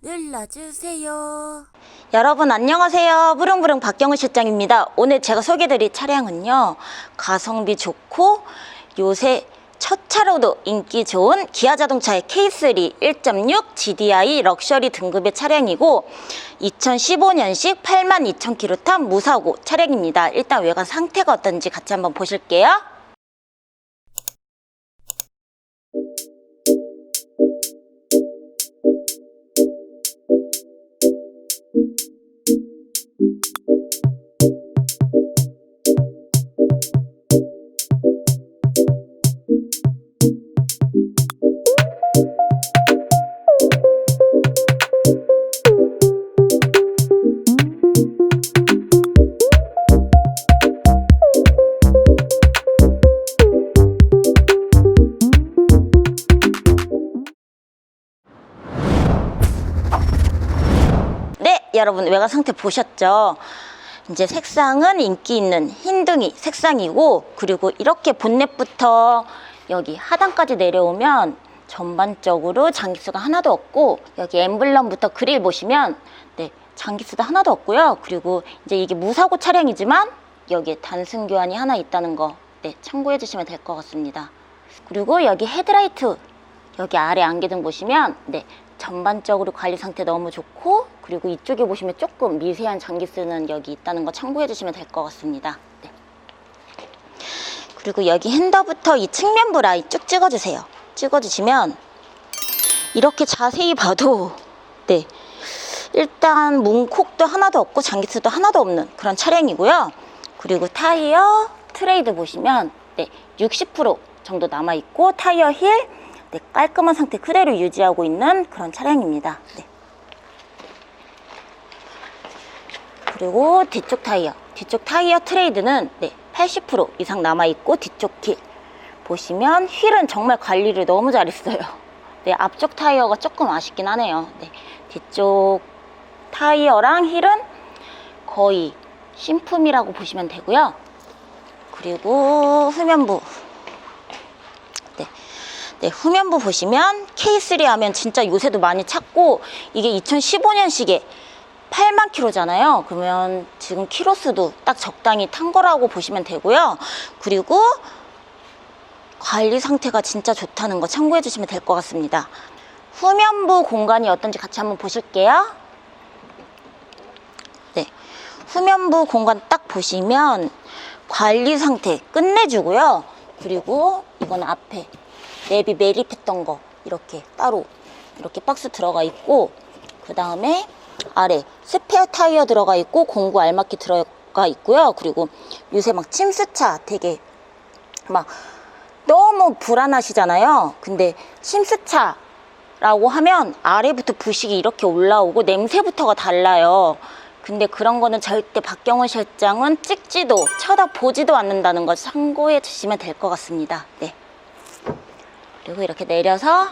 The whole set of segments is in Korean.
눌러주세요. 여러분 안녕하세요. 부릉부릉 박경우 실장입니다. 오늘 제가 소개드릴 차량은요. 가성비 좋고 요새 첫 차로도 인기 좋은 기아 자동차의 K3 1.6 GDI 럭셔리 등급의 차량이고 2015년식 82,000km 탄 무사고 차량입니다. 일단 외관 상태가 어떤지 같이 한번 보실게요. 네, 여러분 외관 상태 보셨죠? 이제 색상은 인기 있는 흰둥이 색상이고 그리고 이렇게 본넷부터 여기 하단까지 내려오면 전반적으로 장기수가 하나도 없고 여기 엠블럼부터 그릴 보시면 네, 장기수도 하나도 없고요. 그리고 이제 이게 무사고 차량이지만 여기에 단순 교환이 하나 있다는 거 네, 참고해 주시면 될 것 같습니다. 그리고 여기 헤드라이트 여기 아래 안개등 보시면 네 전반적으로 관리 상태 너무 좋고 그리고 이쪽에 보시면 조금 미세한 장기수는 여기 있다는 거 참고해 주시면 될 것 같습니다. 네. 그리고 여기 핸더부터 이 측면부 라인 쭉 찍어주세요. 찍어주시면 이렇게 자세히 봐도 네 일단 문콕도 하나도 없고 장기수도 하나도 없는 그런 차량이고요. 그리고 타이어 트레이드 보시면 네, 60% 정도 남아 있고 타이어 힐 네, 깔끔한 상태 그대로 유지하고 있는 그런 차량입니다. 네. 그리고 뒤쪽 타이어, 뒤쪽 타이어 트레이드는 네, 80% 이상 남아 있고 뒤쪽 힐 보시면 휠은 정말 관리를 너무 잘했어요. 네, 앞쪽 타이어가 조금 아쉽긴 하네요. 네, 뒤쪽 타이어랑 힐은 거의 신품이라고 보시면 되고요. 그리고 후면부. 네. 네, 후면부 보시면 K3 하면 진짜 요새도 많이 찾고 이게 2015년식에 8만 킬로잖아요. 그러면 지금 키로수도 딱 적당히 탄 거라고 보시면 되고요. 그리고 관리 상태가 진짜 좋다는 거 참고해 주시면 될 것 같습니다. 후면부 공간이 어떤지 같이 한번 보실게요. 네. 후면부 공간 딱 보시면 관리 상태 끝내주고요. 그리고 이건 앞에 랩이 매립했던 거 이렇게 따로 이렇게 박스 들어가 있고 그 다음에 아래 스페어 타이어 들어가 있고 공구 알맞기 들어가 있고요. 그리고 요새 막 침수차 되게 막 너무 불안하시잖아요. 근데 침수차라고 하면 아래부터 부식이 이렇게 올라오고 냄새부터가 달라요. 근데 그런 거는 절대 박경원 실장은 찍지도 쳐다보지도 않는다는 걸 참고해 주시면 될 것 같습니다. 네. 그리고 이렇게 내려서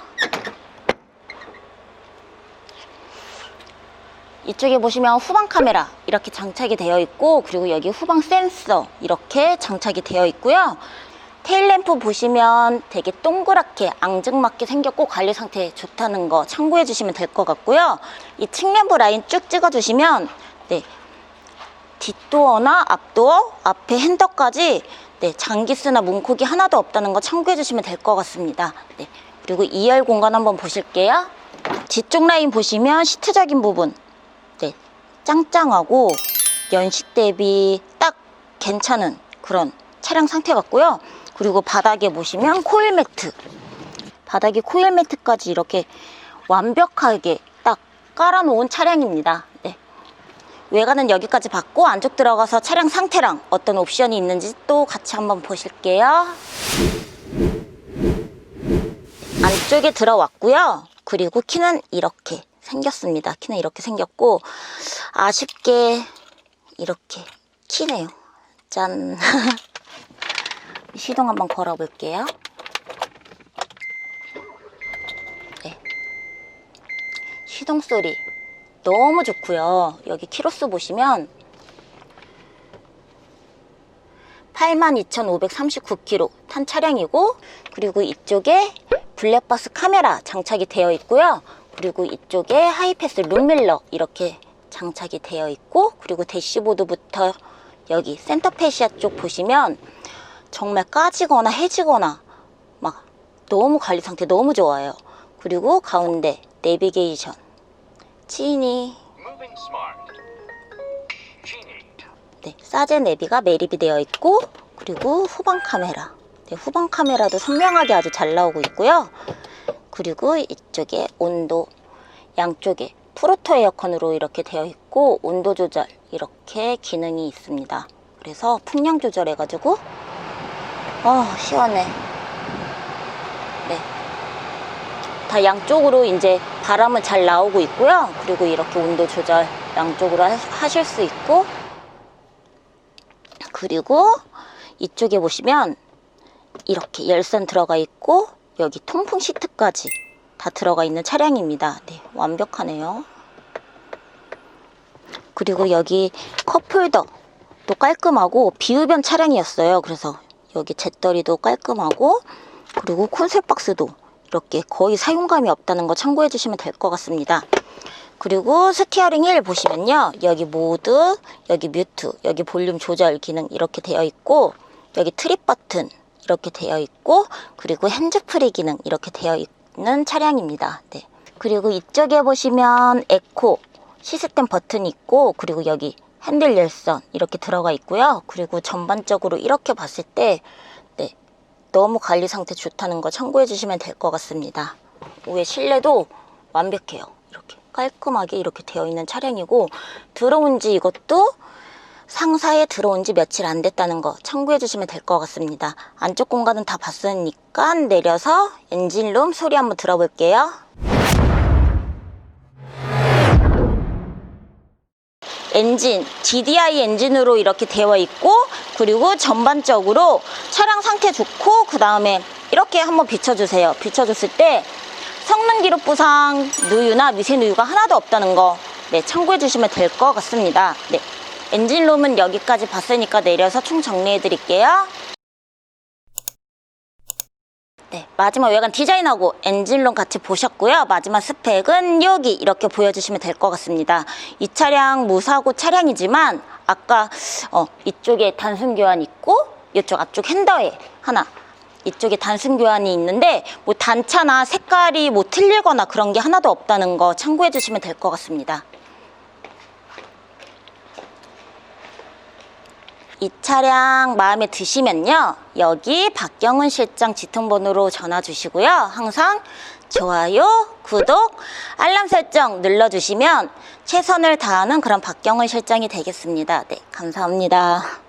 이쪽에 보시면 후방 카메라 이렇게 장착이 되어 있고 그리고 여기 후방 센서 이렇게 장착이 되어 있고요. 테일램프 보시면 되게 동그랗게 앙증맞게 생겼고 관리 상태 좋다는 거 참고해 주시면 될 것 같고요. 이 측면부 라인 쭉 찍어 주시면 네. 뒷도어나 앞도어, 앞에 핸더까지 네, 장기스나 문콕이 하나도 없다는 거 참고해 주시면 될 것 같습니다. 네. 그리고 2열 공간 한번 보실게요. 뒤쪽 라인 보시면 시트적인 부분 네, 짱짱하고 연식 대비 딱 괜찮은 그런 차량 상태 같고요. 그리고 바닥에 보시면 코일 매트 바닥에 코일 매트까지 이렇게 완벽하게 딱 깔아놓은 차량입니다. 네. 외관은 여기까지 봤고 안쪽 들어가서 차량 상태랑 어떤 옵션이 있는지 또 같이 한번 보실게요. 안쪽에 들어왔고요. 그리고 키는 이렇게 생겼습니다. 키는 이렇게 생겼고 아쉽게 이렇게 키네요. 짠. 시동 한번 걸어볼게요. 네. 시동 소리 너무 좋고요. 여기 키로수 보시면 82,539km 탄 차량이고 그리고 이쪽에 블랙박스 카메라 장착이 되어 있고요. 그리고 이쪽에 하이패스 룸밀러 이렇게 장착이 되어 있고 그리고 대시보드부터 여기 센터 페시아 쪽 보시면 정말 까지거나 해지거나 막 너무 관리 상태 너무 좋아요. 그리고 가운데 내비게이션. Genie. 네, 사제 내비가 매립이 되어 있고 그리고 후방 카메라 네, 후방 카메라도 선명하게 아주 잘 나오고 있고요 그리고 이쪽에 온도 양쪽에 프로토 에어컨으로 이렇게 되어 있고 온도 조절 이렇게 기능이 있습니다. 그래서 풍량 조절해 가지고 어 시원해. 네. 다 양쪽으로 이제 바람은 잘 나오고 있고요. 그리고 이렇게 온도 조절 양쪽으로 하- 하실 수 있고 그리고 이쪽에 보시면 이렇게 열선 들어가 있고 여기 통풍 시트까지 다 들어가 있는 차량입니다. 네, 완벽하네요. 그리고 여기 컵홀더도 깔끔하고 비흡연 차량이었어요. 그래서 여기 잿더리도 깔끔하고 그리고 콘솔 박스도 이렇게 거의 사용감이 없다는 거 참고해 주시면 될 것 같습니다. 그리고 스티어링 휠 보시면요. 여기 모드, 여기 뮤트, 여기 볼륨 조절 기능 이렇게 되어 있고 여기 트립 버튼 이렇게 되어 있고 그리고 핸즈프리 기능 이렇게 되어 있는 차량입니다. 네. 그리고 이쪽에 보시면 에코 시스템 버튼이 있고 그리고 여기 핸들 열선 이렇게 들어가 있고요. 그리고 전반적으로 이렇게 봤을 때 네. 너무 관리 상태 좋다는 거 참고해 주시면 될 것 같습니다. 위에 실내도 완벽해요. 이렇게 깔끔하게 이렇게 되어 있는 차량이고 들어온 지 이것도 상사에 들어온 지 며칠 안 됐다는 거 참고해 주시면 될 것 같습니다. 안쪽 공간은 다 봤으니까 내려서 엔진룸 소리 한번 들어볼게요. 엔진, GDI 엔진으로 이렇게 되어 있고 그리고 전반적으로 차량 상태 좋고 그 다음에 이렇게 한번 비춰주세요. 비춰줬을 때 성능 기록 부상 누유나 미세 누유가 하나도 없다는 거 네, 참고해 주시면 될 것 같습니다. 네. 엔진룸은 여기까지 봤으니까 내려서 총 정리해 드릴게요. 네, 마지막 외관 디자인하고 엔진룸 같이 보셨고요. 마지막 스펙은 여기 이렇게 보여주시면 될 것 같습니다. 이 차량 무사고 차량이지만 아까 어, 이쪽에 단순 교환 있고 이쪽 앞쪽 핸더에 하나 이쪽에 단순 교환이 있는데 뭐 단차나 색깔이 뭐 틀리거나 그런 게 하나도 없다는 거 참고해 주시면 될 것 같습니다. 이 차량 마음에 드시면요. 여기 박경은 실장 지통번호로 전화 주시고요. 항상 좋아요, 구독, 알람 설정 눌러주시면 최선을 다하는 그런 박경은 실장이 되겠습니다. 네, 감사합니다.